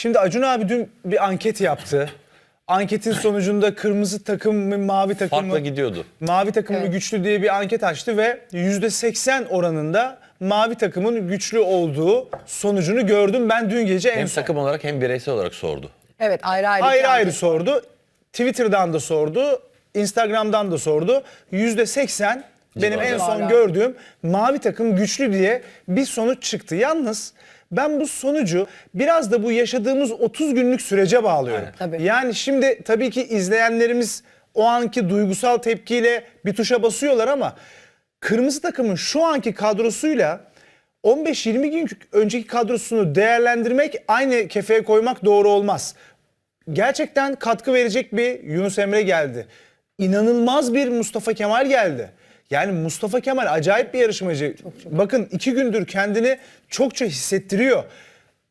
Şimdi Acun abi dün bir anket yaptı. Anketin sonucunda kırmızı takım mı mavi takım Farkla mı? gidiyordu. Mavi takım mı Evet. güçlü diye bir anket açtı ve %80 oranında mavi takımın güçlü olduğu sonucunu gördüm ben dün gece en Hem son. takım olarak hem bireysel olarak sordu. Evet ayrı ayrı. Ayrı iki ayrı sordu. Twitter'dan da sordu. Instagram'dan da sordu. %80 benim en son gördüğüm mavi takım güçlü diye bir sonuç çıktı. Yalnız ben bu sonucu biraz da bu yaşadığımız 30 günlük sürece bağlıyorum. Tabii. Yani şimdi tabii ki izleyenlerimiz o anki duygusal tepkiyle bir tuşa basıyorlar ama kırmızı takımın şu anki kadrosuyla 15-20 gün önceki kadrosunu değerlendirmek aynı kefeye koymak doğru olmaz. Gerçekten katkı verecek bir Yunus Emre geldi. İnanılmaz bir Mustafa Kemal geldi. Yani Mustafa Kemal acayip bir yarışmacı. Bakın iki gündür kendini çokça hissettiriyor.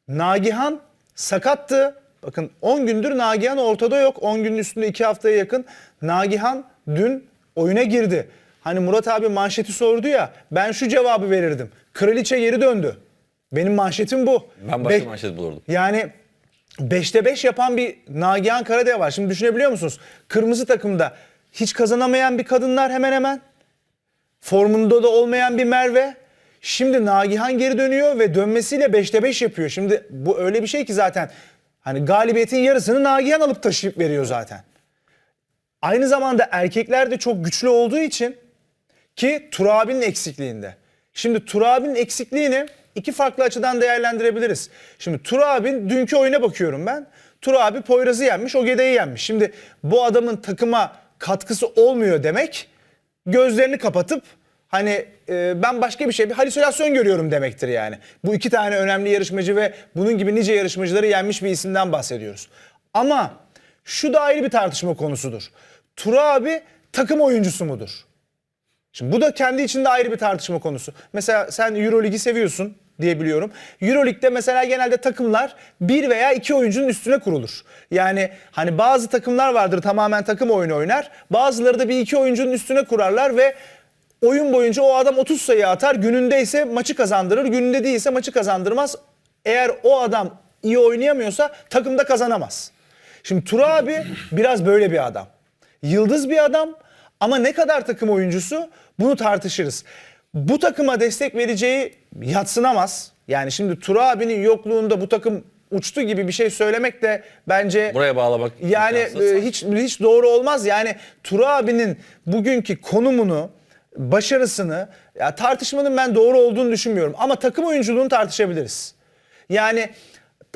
Nagihan sakattı. Bakın 10 gündür Nagihan ortada yok. 10 günün üstünde 2 haftaya yakın. Nagihan dün oyuna girdi. Hani Murat abi manşeti sordu ya ben şu cevabı verirdim. Kraliçe geri döndü. Benim manşetim bu. Ben başka Be- manşet bulurdum. yani 5'te 5 yapan bir Nagihan Karadağ var. Şimdi düşünebiliyor musunuz? Kırmızı takımda hiç kazanamayan bir kadınlar hemen hemen. Formunda da olmayan bir Merve. Şimdi Nagihan geri dönüyor ve dönmesiyle 5'te 5 yapıyor. Şimdi bu öyle bir şey ki zaten hani galibiyetin yarısını Nagihan alıp taşıyıp veriyor zaten. Aynı zamanda erkekler de çok güçlü olduğu için ki Turabi'nin eksikliğinde. Şimdi Turabi'nin eksikliğini iki farklı açıdan değerlendirebiliriz. Şimdi Turabi'nin dünkü oyuna bakıyorum ben. Turabi Poyraz'ı yenmiş, Ogede'yi yenmiş. Şimdi bu adamın takıma katkısı olmuyor demek gözlerini kapatıp hani e, ben başka bir şey bir halüsinasyon görüyorum demektir yani. Bu iki tane önemli yarışmacı ve bunun gibi nice yarışmacıları yenmiş bir isimden bahsediyoruz. Ama şu da ayrı bir tartışma konusudur. Turabi takım oyuncusu mudur? Şimdi bu da kendi içinde ayrı bir tartışma konusu. Mesela sen Euroligi seviyorsun diye biliyorum. Euroleague'de mesela genelde takımlar bir veya iki oyuncunun üstüne kurulur. Yani hani bazı takımlar vardır tamamen takım oyunu oynar. Bazıları da bir iki oyuncunun üstüne kurarlar ve oyun boyunca o adam 30 sayı atar. Gününde ise maçı kazandırır. Gününde değilse maçı kazandırmaz. Eğer o adam iyi oynayamıyorsa takımda kazanamaz. Şimdi Tura abi biraz böyle bir adam. Yıldız bir adam ama ne kadar takım oyuncusu bunu tartışırız. Bu takıma destek vereceği yatsınamaz. Yani şimdi Tura abinin yokluğunda bu takım uçtu gibi bir şey söylemek de bence Buraya bağlamak yani e, hiç hiç doğru olmaz. Yani Tura abinin bugünkü konumunu, başarısını ya tartışmanın ben doğru olduğunu düşünmüyorum. Ama takım oyunculuğunu tartışabiliriz. Yani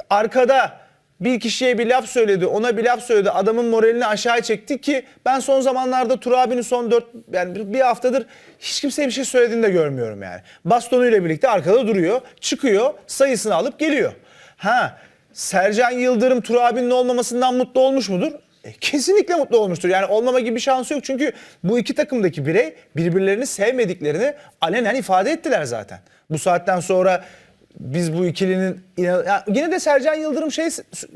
arkada bir kişiye bir laf söyledi, ona bir laf söyledi, adamın moralini aşağı çekti ki ben son zamanlarda Turabi'nin son 4 yani bir haftadır hiç kimseye bir şey söylediğini de görmüyorum yani. Bastonuyla birlikte arkada duruyor, çıkıyor, sayısını alıp geliyor. Ha, Sercan Yıldırım Turabi'nin olmamasından mutlu olmuş mudur? E, kesinlikle mutlu olmuştur. Yani olmama gibi bir şansı yok. Çünkü bu iki takımdaki birey birbirlerini sevmediklerini alenen ifade ettiler zaten. Bu saatten sonra biz bu ikilinin ya yine de Sercan Yıldırım şey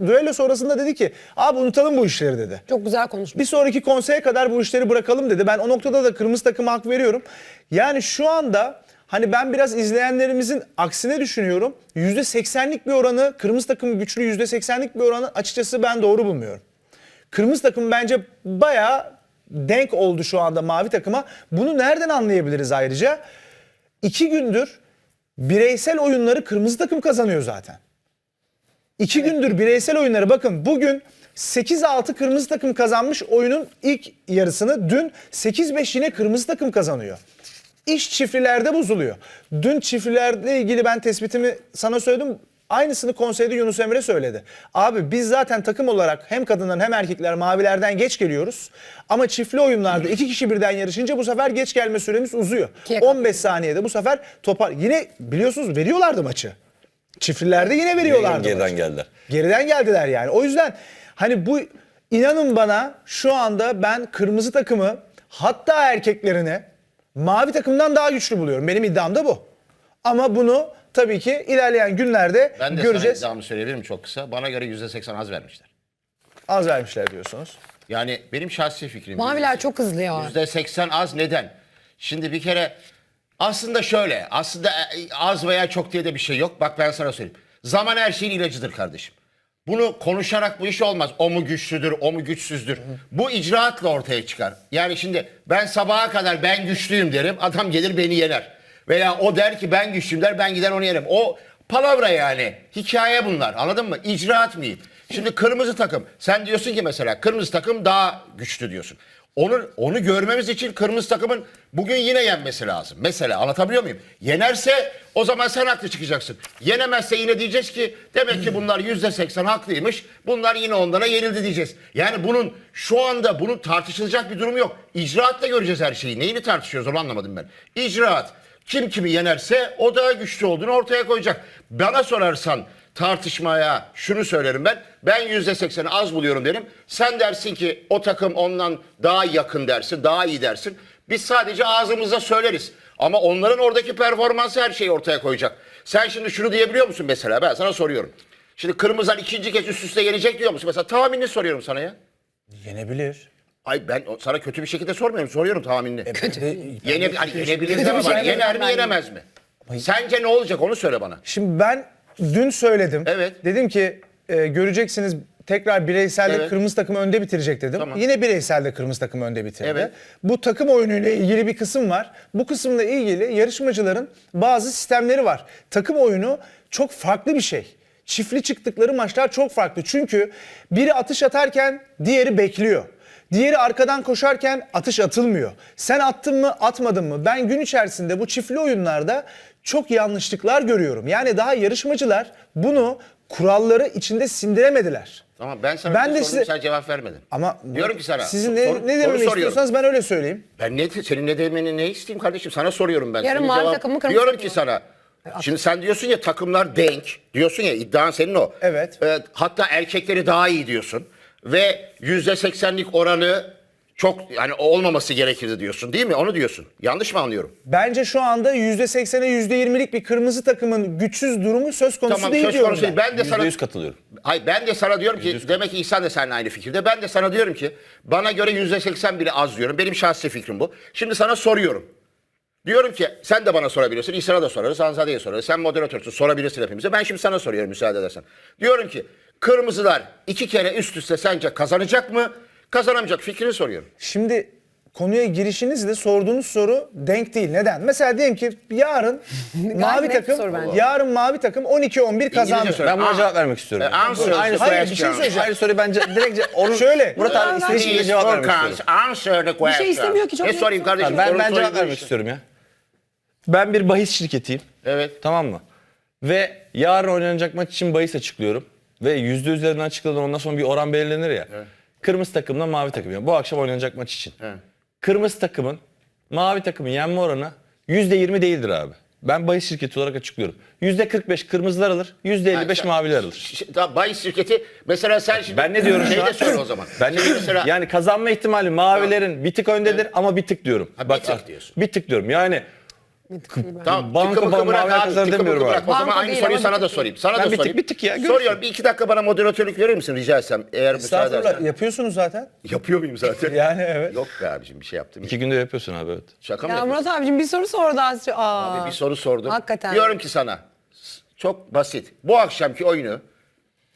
düello sonrasında dedi ki abi unutalım bu işleri dedi. Çok güzel konuşmuş. Bir sonraki konseye kadar bu işleri bırakalım dedi. Ben o noktada da kırmızı takıma hak veriyorum. Yani şu anda hani ben biraz izleyenlerimizin aksine düşünüyorum. %80'lik bir oranı kırmızı takım güçlü %80'lik bir oranı açıkçası ben doğru bulmuyorum. Kırmızı takım bence bayağı denk oldu şu anda mavi takıma. Bunu nereden anlayabiliriz ayrıca? İki gündür bireysel oyunları kırmızı takım kazanıyor zaten. İki gündür bireysel oyunları bakın bugün 8-6 kırmızı takım kazanmış oyunun ilk yarısını dün 8-5 yine kırmızı takım kazanıyor. İş çiftlilerde bozuluyor. Dün çiftlilerle ilgili ben tespitimi sana söyledim. Aynısını konseyde Yunus Emre söyledi. Abi biz zaten takım olarak hem kadınlar hem erkekler mavilerden geç geliyoruz. Ama çiftli oyunlarda iki kişi birden yarışınca bu sefer geç gelme süremiz uzuyor. İkiye 15 saniyede bu sefer topar. Yine biliyorsunuz veriyorlardı maçı. Çiftlilerde yine veriyorlardı. Geriden maçı. geldiler. Geriden geldiler yani. O yüzden hani bu inanın bana şu anda ben kırmızı takımı hatta erkeklerini mavi takımdan daha güçlü buluyorum. Benim iddiam da bu. Ama bunu tabii ki ilerleyen günlerde Ben de göreceğiz. sana iddiamı söyleyebilirim çok kısa. Bana göre %80 az vermişler. Az vermişler diyorsunuz. Yani benim şahsi fikrim. Maviler çok hızlı ya. %80 az neden? Şimdi bir kere aslında şöyle. Aslında e, az veya çok diye de bir şey yok. Bak ben sana söyleyeyim. Zaman her şeyin ilacıdır kardeşim. Bunu konuşarak bu iş olmaz. O mu güçlüdür, o mu güçsüzdür. Bu icraatla ortaya çıkar. Yani şimdi ben sabaha kadar ben güçlüyüm derim. Adam gelir beni yener. Veya o der ki ben güçlüyüm der ben gider onu yenerim. O palavra yani. Hikaye bunlar. Anladın mı? İcraat mı? Şimdi kırmızı takım. Sen diyorsun ki mesela kırmızı takım daha güçlü diyorsun. Onu, onu görmemiz için kırmızı takımın bugün yine yenmesi lazım. Mesela anlatabiliyor muyum? Yenerse o zaman sen haklı çıkacaksın. Yenemezse yine diyeceğiz ki demek ki bunlar yüzde seksen haklıymış. Bunlar yine onlara yenildi diyeceğiz. Yani bunun şu anda bunun tartışılacak bir durum yok. İcraatla göreceğiz her şeyi. Neyini tartışıyoruz onu anlamadım ben. İcraat. Kim kimi yenerse o daha güçlü olduğunu ortaya koyacak. Bana sorarsan tartışmaya şunu söylerim ben. Ben yüzde sekseni az buluyorum derim. Sen dersin ki o takım ondan daha yakın dersin, daha iyi dersin. Biz sadece ağzımızda söyleriz. Ama onların oradaki performansı her şeyi ortaya koyacak. Sen şimdi şunu diyebiliyor musun mesela? Ben sana soruyorum. Şimdi Kırmızılar ikinci kez üst üste yenecek diyor musun? Mesela tahminini soruyorum sana ya. Yenebilir. Ay ben o- sana kötü bir şekilde sormuyorum. Soruyorum tahminini. Kötü. Yene, hani yenebilir bana. şey Yener mi yenemez mi? Sence ne olacak onu söyle bana. Şimdi ben dün söyledim. Evet. Dedim ki e, göreceksiniz tekrar bireyselde Evet. kırmızı takım önde bitirecek dedim. Tamam. Yine bireyselde kırmızı takım önde bitirdi. Evet. Bu takım oyunuyla ilgili bir kısım var. Bu kısımla ilgili yarışmacıların bazı sistemleri var. Takım oyunu çok farklı bir şey. Çiftli çıktıkları maçlar çok farklı. Çünkü biri atış atarken diğeri bekliyor. Diğeri arkadan koşarken atış atılmıyor. Sen attın mı atmadın mı? Ben gün içerisinde bu çiftli oyunlarda çok yanlışlıklar görüyorum. Yani daha yarışmacılar bunu kuralları içinde sindiremediler. Tamam ben sana Ben de sordum, size- sen cevap vermedin. Ama diyorum ki sana. sizin ne, soru- ne dememi istiyorsanız ben öyle söyleyeyim. Ben ne senin ne demeni ne isteyeyim kardeşim? Sana soruyorum ben. Yarın mavi cevap- takım mı, kırmızı Diyorum ki sana. Şimdi sen diyorsun ya takımlar denk. Diyorsun ya iddian senin o. Evet. Ee, hatta erkekleri daha iyi diyorsun. Ve yüzde seksenlik oranı çok yani olmaması gerekirdi diyorsun değil mi? Onu diyorsun. Yanlış mı anlıyorum? Bence şu anda %80'e %20'lik bir kırmızı takımın güçsüz durumu söz konusu Tamam değil söz diyorum konusu ben. değil. Ben de sana %100 katılıyorum. Hayır ben de sana diyorum ki demek ki İhsan da seninle aynı fikirde. Ben de sana diyorum ki bana göre yüzde seksen bile az diyorum. Benim şahsi fikrim bu. Şimdi sana soruyorum. Diyorum ki sen de bana sorabilirsin. İhsan'a da sorarız. Hanzade'ye sorarız. Sen moderatörsün. Sorabilirsin hepimize. Ben şimdi sana soruyorum müsaade edersen. Diyorum ki kırmızılar iki kere üst üste sence kazanacak mı? Kazanamayacak. Fikrini soruyorum. Şimdi konuya girişinizle sorduğunuz soru denk değil. Neden? Mesela diyelim ki yarın mavi net bir takım soru bence. yarın mavi takım 12-11 kazandı. Ben buna Aa, cevap vermek istiyorum. e, answer Hayır, the bir şey question. söyleyeceğim. Hayır soruyu bence direkt ce- onun Şöyle. Murat abi istediği şekilde Please, cevap vermek Furkan, istiyorum. answer the question. şey istemiyor ki, çok Ne net sorayım sor. kardeşim? Ben, Soru ben sorayım cevap vermek istiyorum ya. Ben bir bahis şirketiyim. Evet. Tamam mı? Ve yarın oynanacak maç için bahis açıklıyorum. Ve yüzde üzerinden açıklanan ondan sonra bir oran belirlenir ya. Kırmızı takımla mavi takım. Yani bu akşam oynanacak maç için. Evet. Kırmızı takımın mavi takımın yenme oranı yüzde yirmi değildir abi. Ben bahis şirketi olarak açıklıyorum. Yüzde 45 kırmızılar alır, yüzde 55 sen- maviler alır. Ş- Daha bahis şirketi mesela sen şimdi Ben ne diyorum şu an? de söyle o zaman. Ben ne Şimdi diyorum? mesela Yani kazanma ihtimali mavilerin bir tık öndedir ama bir tık diyorum. Ha, bir tık diyorsun. Bir tık diyorum. Yani Tamam, Banka tıkı mıkı ban- bırak mavi abi, tıkı demiyorum mıkı abi. bırak. O zaman Banka aynı değil soruyu ama sana da tık sorayım. Sana Ben da bir tık- sorayım. bir tık ya, görürsün. Soruyorum. Bir iki dakika bana moderatörlük verir misin rica etsem? Eğer müsaade Estağfurullah edersen. yapıyorsunuz zaten. Yapıyor muyum zaten? Yani evet. Yok be abicim bir şey yaptım. iki günde yapıyorsun abi evet. Şaka mı Ya yapıyorsun? Murat abicim bir soru sordu az. Aa. Bir soru sordum. Hakikaten. Diyorum ki sana s- çok basit. Bu akşamki oyunu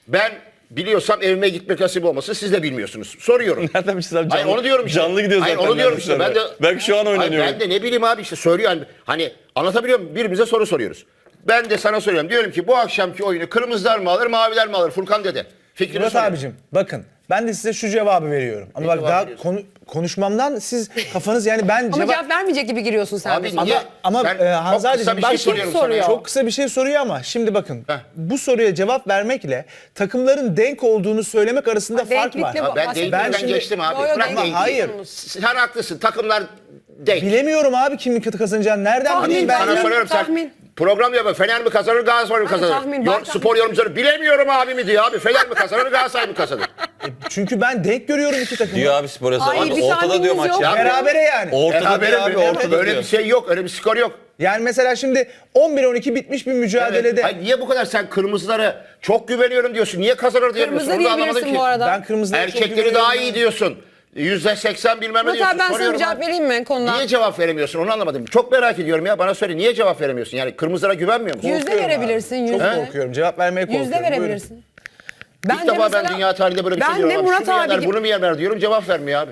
ben biliyorsam evime gitmek nasip olmasın siz de bilmiyorsunuz. Soruyorum. Nereden bir abi? Hayır onu diyorum işte. Canlı gidiyor zaten. Hayır onu diyorum işte. Ben de Belki şu an Hayır, oynanıyor. ben de ne bileyim abi işte söylüyor yani. Hani anlatabiliyor muyum? Birbirimize soru soruyoruz. Ben de sana soruyorum. Diyorum ki bu akşamki oyunu kırmızılar mı alır, maviler mi alır? Furkan dede. Fikrini Murat soruyorum. abicim bakın ben de size şu cevabı veriyorum. Ama bak cevap daha veriyorsun? konu- konuşmamdan siz kafanız yani ben Ama cevap... cevap vermeyecek gibi giriyorsun sen Abi de. niye? Ama, ama Ben e, çok Hanzadeciğim kısa bir bak şey şimdi soruyorum sana ya. Çok kısa bir şey soruyor ama şimdi bakın Heh. bu soruya cevap vermekle takımların denk olduğunu söylemek arasında Ha, fark var. denklikle bu. Ben Ben şimdi- geçtim abi. Yo, yo, Bırak denk- denkliği. hayır. Sen haklısın. Takımlar denk. Bilemiyorum abi kimin kötü kazanacağını. Nereden Tahmin, bileyim ben? Sana soruyorum sen tahmin. Program yapıyor. Fener mi kazanır Galatasaray mı kazanır? tahmin, Yor- ben tahmin. spor yorumcuları bilemiyorum abi mi diyor abi. Fener mi kazanır Galatasaray mı kazanır? Çünkü ben denk görüyorum iki takımı. Diyor abi spor yazarı. Hayır, bir Ortada diyor maç yok. ya. Berabere yani. Ortada Berabere diyor abi mi? ortada Öyle diyor. bir şey yok. Öyle bir skor yok. Yani mesela şimdi 11-12 bitmiş bir mücadelede. Ay niye bu kadar sen kırmızılara çok güveniyorum diyorsun? Niye kazanır diyemiyorsun? Kırmızı diyebilirsin ki. bu arada. Ben kırmızılara çok Erkekleri güveniyorum daha ya. iyi diyorsun. Yüzde seksen bilmem ne Murat diyorsun. abi ben sana Soruyorum cevap abi. vereyim mi konudan? Niye cevap veremiyorsun onu anlamadım. Çok merak ediyorum ya. Bana söyle niye cevap veremiyorsun? Yani kırmızılara güvenmiyor musun? Yüzde Korkuyorum abi. verebilirsin. Çok Yüzde. korkuyorum. Cevap vermeye korkuyorum. Yüzde Buyurun. verebilirsin. Ben İlk de defa ben mesela- dünya tarihinde böyle bir şey ben de abi. Murat Şunu abi yener, gibi- bunu mu yener diyorum cevap vermiyor abi.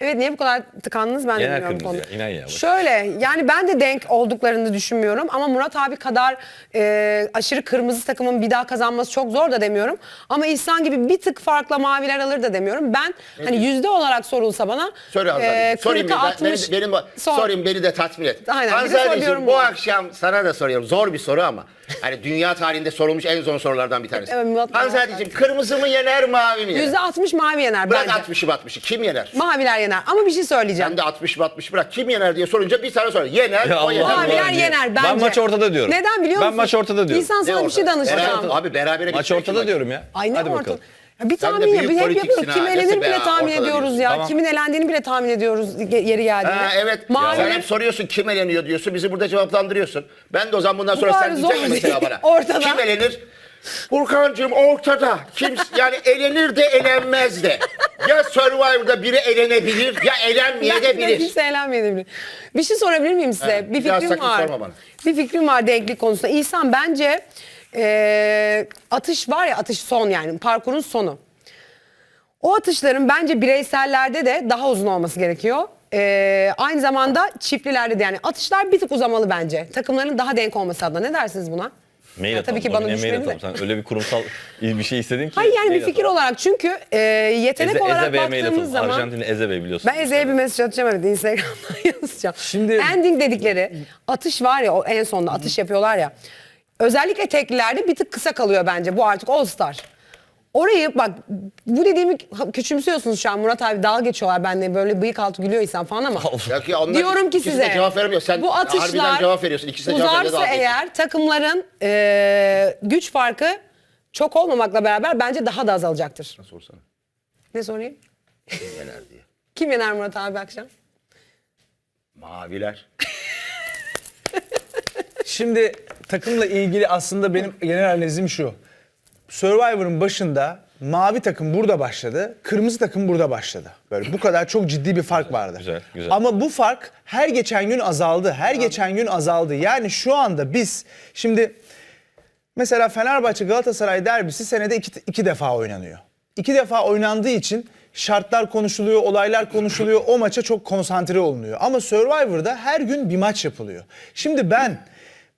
Evet niye bu kadar tıkandınız ben de bilmiyorum kırmızı ya, inan ya, bak. Şöyle yani ben de denk olduklarını düşünmüyorum ama Murat abi kadar e, aşırı kırmızı takımın bir daha kazanması çok zor da demiyorum. Ama İhsan gibi bir tık farkla maviler alır da demiyorum. Ben hani yüzde olarak sorulsa bana Söyle Hanzade. e, sorayım 40'a beni, ben- 60 benim, benim, sor. sorayım beni de tatmin et. Aynen, bir de Hanzadeciğim, soruyorum bu bunu. akşam sana da soruyorum. Zor bir soru ama. Hani dünya tarihinde sorulmuş en zor sorulardan bir tanesi. Evet, Hanzadeciğim kırmızı mı yener mavi mi yener? Yüzde 60 mavi yener Bırak bence. 60'ı 60'ı kim yener? Maviler yener ama bir şey söyleyeceğim. Sen de 60 60 bırak kim yener diye sorunca bir tane sor. Yener Ya o Allah yener. Allah. Maviler diye. yener bence. Ben maç ortada diyorum. Neden biliyor Ben musun? maç ortada diyorum. İnsan sana bir şey ortada? danışacağım. Beraber- Abi berabere Maç bitecek ortada maç. diyorum ya. Ay ne Hadi ortada? bakalım. Bir Sen de tahmin ya. büyük hep politiksin yapıyoruz. Kim elenir bile tahmin ortada ediyoruz diyorsun. ya. Tamam. Kimin elendiğini bile tahmin ediyoruz ge- yeri geldiğinde. Ha, evet. Mavi- Sen hep soruyorsun kim eleniyor diyorsun. Bizi burada cevaplandırıyorsun. Ben de o zaman bundan sonra kadar sen diyeceksin zor mesela değil. bana? Ortada. Kim elenir? Burkancığım ortada. Kim yani elenir de elenmez de. Ya Survivor'da biri elenebilir ya elenmeye de bilir. Kimse eğlenmeyebilir. Bir şey sorabilir miyim size? Evet, bir bir daha fikrim sakın var. sorma bana. Bir fikrim var denklik konusunda. İhsan bence eee, atış var ya atış son yani parkurun sonu. O atışların bence bireysellerde de daha uzun olması gerekiyor. Eee, aynı zamanda çiftlilerde de yani atışlar bir tık uzamalı bence. Takımların daha denk olması adına. Ne dersiniz buna? Mail Ya atalım. tabii ki bana mail düşmedi de. atalım. Sen öyle bir kurumsal bir şey istedin ki. Hayır yani bir mail fikir atalım. olarak çünkü eee, yetenek Eze, olarak Eze mail baktığımız atalım. zaman... Arjantin'in Eze Bey biliyorsun. Ben Eze'ye bir mesaj atacağım evet Instagram'dan yazacağım. Şimdi- Ending dedikleri atış var ya o en sonunda atış yapıyorlar ya. Özellikle teklilerde bir tık kısa kalıyor bence bu artık All Star. Orayı bak bu dediğimi küçümsüyorsunuz şu an Murat abi dalga geçiyorlar benimle böyle bıyık altı gülüyor insan falan ama. Ya ki onlar Diyorum ki ikisi size de cevap veremiyor. Sen bu harbiden atışlar cevap veriyorsun. İkisi de cevap uzarsa eğer takımların eee, güç farkı çok olmamakla beraber bence daha da azalacaktır. Sorsana. Ne sorayım? Kim yener diye. Kim yener Murat abi akşam? Maviler. Şimdi takımla ilgili aslında benim genel analizim şu. Survivor'ın başında mavi takım burada başladı, kırmızı takım burada başladı. Böyle bu kadar çok ciddi bir fark vardı. güzel, güzel. Ama bu fark her geçen gün azaldı. Her geçen gün azaldı. Yani şu anda biz şimdi mesela Fenerbahçe Galatasaray derbisi senede iki, iki defa oynanıyor. İki defa oynandığı için şartlar konuşuluyor, olaylar konuşuluyor. O maça çok konsantre olunuyor. Ama Survivor'da her gün bir maç yapılıyor. Şimdi ben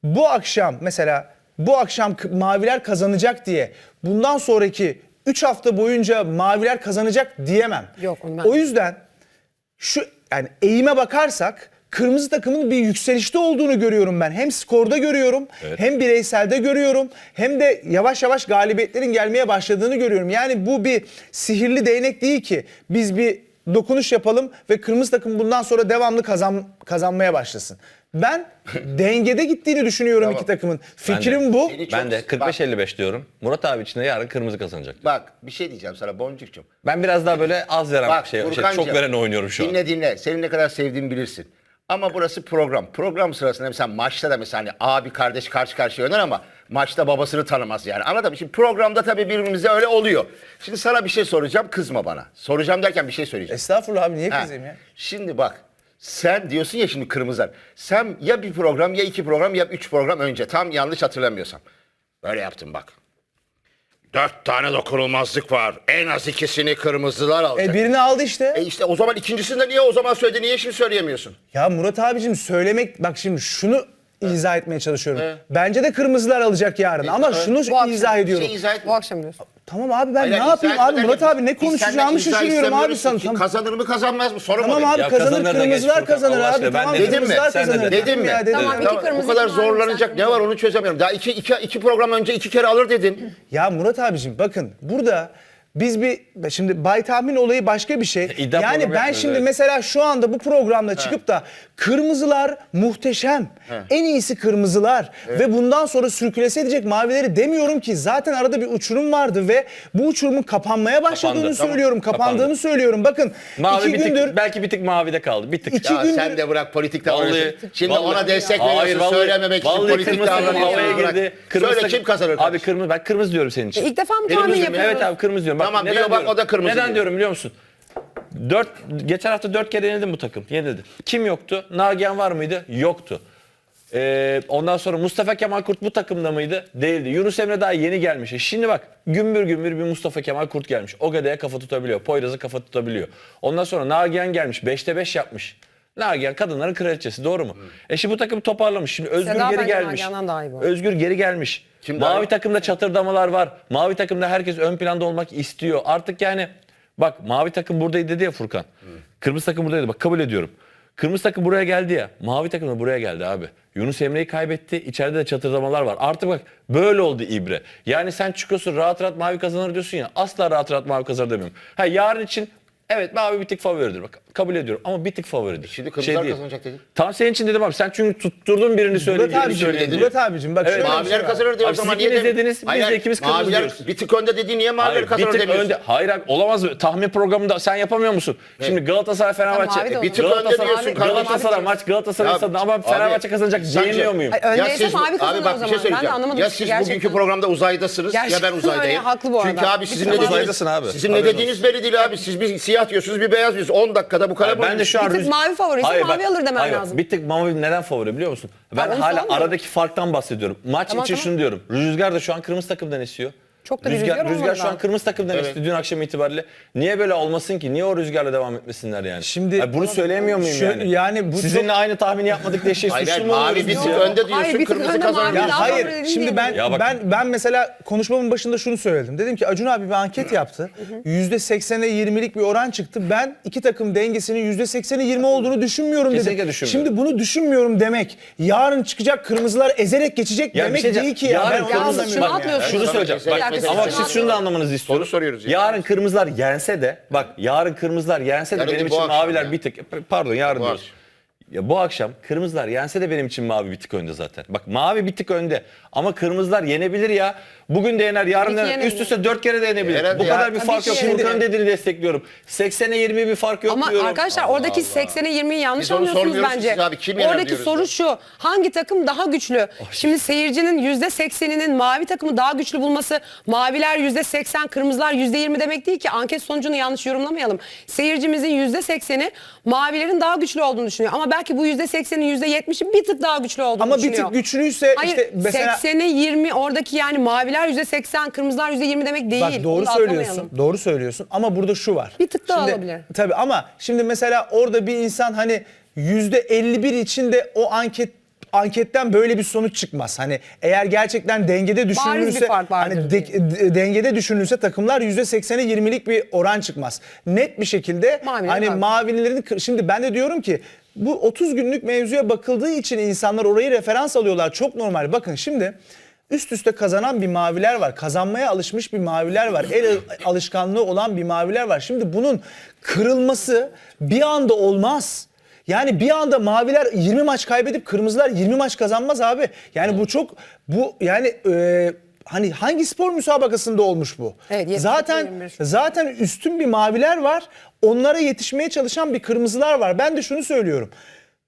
bu akşam mesela bu akşam maviler kazanacak diye bundan sonraki 3 hafta boyunca maviler kazanacak diyemem. Yok, onu ben- O yüzden şu yani eğime bakarsak kırmızı takımın bir yükselişte olduğunu görüyorum ben. Hem skorda görüyorum, hem bireyselde görüyorum, hem de yavaş yavaş galibiyetlerin gelmeye başladığını görüyorum. Yani bu bir sihirli değnek değil ki. Biz bir dokunuş yapalım ve kırmızı takım bundan sonra devamlı kazan, kazanmaya başlasın. Ben dengede gittiğini düşünüyorum Tamam. iki takımın. Fikrim bu. Seni çok- Ben de 45-55 diyorum. Murat abi için de yarın kırmızı kazanacak. Bak bir şey diyeceğim sana Boncuk'cum. Ben biraz daha böyle az veren Bak şey, şey Furkancığım, çok veren oynuyorum şu an. Dinle dinle. Seni ne kadar sevdiğimi bilirsin. Ama burası program. Program sırasında mesela maçta da mesela hani abi kardeş karşı karşıya oynar ama maçta babasını tanımaz yani. Anladın mı? Şimdi programda tabii birbirimize öyle oluyor. Şimdi sana bir şey soracağım kızma bana. Soracağım derken bir şey söyleyeceğim. Estağfurullah abi niye Ha, kızayım ya? Şimdi bak sen diyorsun ya şimdi kırmızılar. Sen ya bir program ya iki program ya üç program önce tam yanlış hatırlamıyorsam. Böyle yaptım bak. Dört tane dokunulmazlık var. En az ikisini kırmızılar alacak. E birini aldı işte. E işte o zaman ikincisini de niye o zaman söyledi? Niye şimdi söyleyemiyorsun? Ya Murat abicim söylemek bak şimdi şunu izah etmeye çalışıyorum. Bence de kırmızılar alacak yarın ama evet. şunu Bu akşam izah ediyorum. Şey izah. Bu akşam diyorsun. Tamam abi ben Hayır, ne izah yapayım abi Murat abi ne biz senden konuşacağımı izah şaşırıyorum abi istemiyoruz sana. ki. Tamam, Kazanır mı kazanmaz mı? Sorun tamam abi Ya kazanır kazanır da geç kırmızılar Furkan, kazanır Allah abi. aşkına, ben Tamam dedim mi? kırmızılar Sen de kazanır. dedin. Dedin mi? Ya, dedim. Tamam, iki Tamam, kırmızı bu kadar var, zorlanacak ne var onu çözemiyorum. Daha iki, iki, iki program önce iki kere alır dedin. Ya Murat abicim bakın burada biz bir şimdi bay tahmin olayı başka bir şey. İddia yani ben şimdi evet. mesela şu anda bu programda çıkıp da kırmızılar muhteşem. En iyisi kırmızılar ve bundan sonra sürkülese edecek mavileri demiyorum ki zaten arada bir uçurum vardı ve bu uçurumun kapanmaya başladığını Kapandı, tamam. söylüyorum. Kapandığını Kapandı. söylüyorum. Bakın Mavi iki bir gündür tık, belki bir tık mavide kaldı. Bir tık. İki Ya gündür- sen de bırak politik Vallahi- davranışı. Şimdi vallahi- ona destek Hayır, veriyorsun vallahi- söylememek için vallahi politik kırmızı havaya Bırak. girdi. Kırmızı Söyle kim kazanır? Abi kardeşim? kırmızı ben kırmızı diyorum senin için. İlk defa mı tahmin yapıyoruz? Evet abi kırmızı diyorum. Bak, Tamam, diyor, bak, diyorum? o da kırmızı Neden diyor. diyorum biliyor musun? Dört, geçen hafta dört kere yenildi bu takım. Yenildi. Kim yoktu? Nagihan var mıydı? Yoktu. Ee, ondan sonra Mustafa Kemal Kurt bu takımda mıydı? Değildi. Yunus Emre daha yeni gelmiş. E Şimdi bak gümbür gümbür bir Mustafa Kemal Kurt gelmiş. Ogade'ye kafa tutabiliyor. Poyraz'a kafa tutabiliyor. Ondan sonra Nagihan gelmiş. 5'te 5 yapmış. Nagihan kadınların kraliçesi doğru mu? E şimdi bu takım toparlamış. Şimdi Özgür Seda geri bence gelmiş. Nagihan'dan daha iyi bu. Özgür geri gelmiş. Kim daha Mavi iyi? takımda çatırdamalar var. Mavi takımda herkes ön planda olmak istiyor. Artık yani bak mavi takım buradaydı dedi ya Furkan. Kırmızı takım buradaydı bak kabul ediyorum. Kırmızı takım buraya geldi ya. Mavi takım da buraya geldi abi. Yunus Emre'yi kaybetti. İçeride de çatırdamalar var. Artık bak böyle oldu İbre. Yani sen çıkıyorsun rahat rahat mavi kazanır diyorsun ya. Asla rahat rahat mavi kazanır demiyorum. Ha yarın için evet mavi bir tık favoridir. Bak kabul ediyorum ama bir tık favoridir. Şimdi kırmızılar değil. kazanacak dedin. Tam senin için dedim abi. Sen çünkü tutturdun birini söyle. Murat abicim, söyledin. Murat abicim bak Evet, şöyle bir şey Maviler var. kazanır diyor o Abi zaman. siz niye ikiniz demiyorsun? dediniz, biz Hayır, de ikimiz kırmızı maviler diyoruz. Bir tık önde dediğin niye maviler Hayır, bir kazanır tık demiyorsun? önde. Hayır abi, olamaz mı? Tahmin programında sen yapamıyor musun? Şimdi Galatasaray Fenerbahçe. mavi de olur. Bir tık önde Galatasaray, diyorsun kardeşim. Galatasaray maç Galatasaray Ya, stadında ama abi, Fenerbahçe kazanacak sence- diyemiyor muyum? Ay, Öndeyse siz, mavi kazanır abi bak o bir şey zaman. Ben de söyleyeceğim. anlamadım Ya çünkü siz gerçekten. bugünkü programda uzaydasınız ya Gerçekten ben uzaydayım. öyle, haklı bu Çünkü arada. abi sizin ne tamam. dediğiniz, Uzaydasın abi. sizin ne Haberin dediğiniz belli değil abi. Siz bir siyah diyorsunuz bir beyaz diyorsunuz. 10 dakikada bu kadar Hayır, ben de şu an Bir tık mavi favoriyse Hayır, mavi bak, alır demen hayır, lazım. Bir tık mavi neden favori biliyor musun? Ben Tamam, onu hala aradaki farktan bahsediyorum. Maç Tamam, için tamam. şunu diyorum. Rüzgar da şu an kırmızı takımdan esiyor. Çok da bir rüzgar Rüzgar şu daha. an kırmızı takımdan Evet. istiyor dün akşam itibariyle. Niye böyle olmasın ki? Niye o rüzgarla devam etmesinler yani? Şimdi- Hayır, bunu söyleyemiyor muyum Şu- yani? yani bu Sizinle çok- aynı tahmini yapmadık diye şey Hayır, suçlu hayır, mu mavi oluyoruz bir biz tık ya? önde Hayır, diyorsun bir tık kırmızı önde kazanır mavi Ya diyorsun. daha hayır şimdi değil ben mi? Ya bak- ben ben mesela konuşmamın başında şunu söyledim. Dedim ki Acun abi bir anket yaptı. %80'e 20'lik bir oran çıktı. Ben iki takım dengesinin %80'e 20 olduğunu düşünmüyorum Kesinlikle dedim. düşünmüyorum. Şimdi bunu düşünmüyorum demek. Yarın çıkacak kırmızılar ezerek geçecek Ya bir demek şey değil ki ya. yarın Ben onu kırmızı- anlamıyorum şunu söyleyeceğim. Bak, Dakika, ama siz şunu da anlamanızı istiyorum. Soru soruyoruz ya. Yarın kırmızılar yense de bak yarın kırmızılar yense de Yarın benim değil, bu için akşam maviler ya. bir tık pardon yarın Bu diyoruz. akşam. Ya bu akşam kırmızılar yense de benim için mavi bir tık önde zaten. Bak mavi bir tık önde ama kırmızılar yenebilir ya. Bugün de yener, yarın da yener. Üst üste dört kere de yenebilir. Herhalde bu ya. kadar bir Tabii fark ki yok. yenebilir. Furkan'ın dediğini destekliyorum. 80'e 20 bir fark yok Ama diyorum. arkadaşlar oradaki 80'e 20'yi yanlış Biz onu anlıyorsunuz sormuyoruz bence. siz abi, kim yener oradaki diyoruz soru ya. şu. Hangi takım daha güçlü? Şimdi seyircinin %80'inin mavi takımı daha güçlü bulması maviler %80, kırmızılar %20 demek değil ki. Anket sonucunu yanlış yorumlamayalım. Seyircimizin %80'i mavilerin daha güçlü olduğunu düşünüyor. Ama belki bu %80'in %70'i bir tık daha güçlü olduğunu Ama bir düşünüyor. tık güçlüyse Hayır işte mesela 80'e 20 oradaki yani maviler %80, kırmızılar %20 demek değil. Bak doğru da söylüyorsun. Doğru söylüyorsun ama burada şu var. Bir tık daha Şimdi- alabilir. Tabii ama şimdi mesela orada bir insan hani %51 için de o anket anketten böyle bir sonuç çıkmaz. Hani eğer gerçekten dengede düşünülürse hani de- de- dengede düşünülürse takımlar %80'e 20'lik bir oran çıkmaz. Net bir şekilde Maviler hani var. şimdi ben de diyorum ki bu 30 günlük mevzuya bakıldığı için insanlar orayı referans alıyorlar. Çok normal. Bakın şimdi üst üste kazanan bir maviler var. Kazanmaya alışmış bir maviler var. El alışkanlığı olan bir maviler var. Şimdi bunun kırılması bir anda olmaz. Yani bir anda maviler 20 maç kaybedip kırmızılar 20 maç kazanmaz abi. Yani bu çok bu yani e, hani hangi spor müsabakasında olmuş bu? Evet, 72, zaten 21. zaten üstün bir maviler var. Onlara yetişmeye çalışan bir kırmızılar var. Ben de şunu söylüyorum.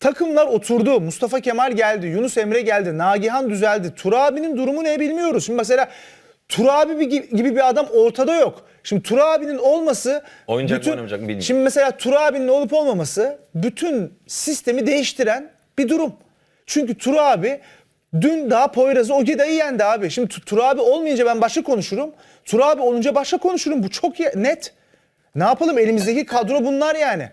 Takımlar oturdu. Mustafa Kemal geldi. Yunus Emre geldi. Nagihan düzeldi. Tur abinin durumu ne bilmiyoruz. Şimdi mesela Tur abi bir- gibi bir adam ortada yok. Şimdi Tur abinin olması... Oynayacak mı, oynamayacak mı bilmiyorum. Şimdi mesela Tur abinin olup olmaması bütün sistemi değiştiren bir durum. Çünkü Tur abi dün daha Poyraz'ı Ogeda'yı yendi abi. Şimdi Tu- Tur abi olmayınca ben başka konuşurum. Tur abi olunca başka konuşurum. Bu çok net. Ne yapalım elimizdeki kadro bunlar yani.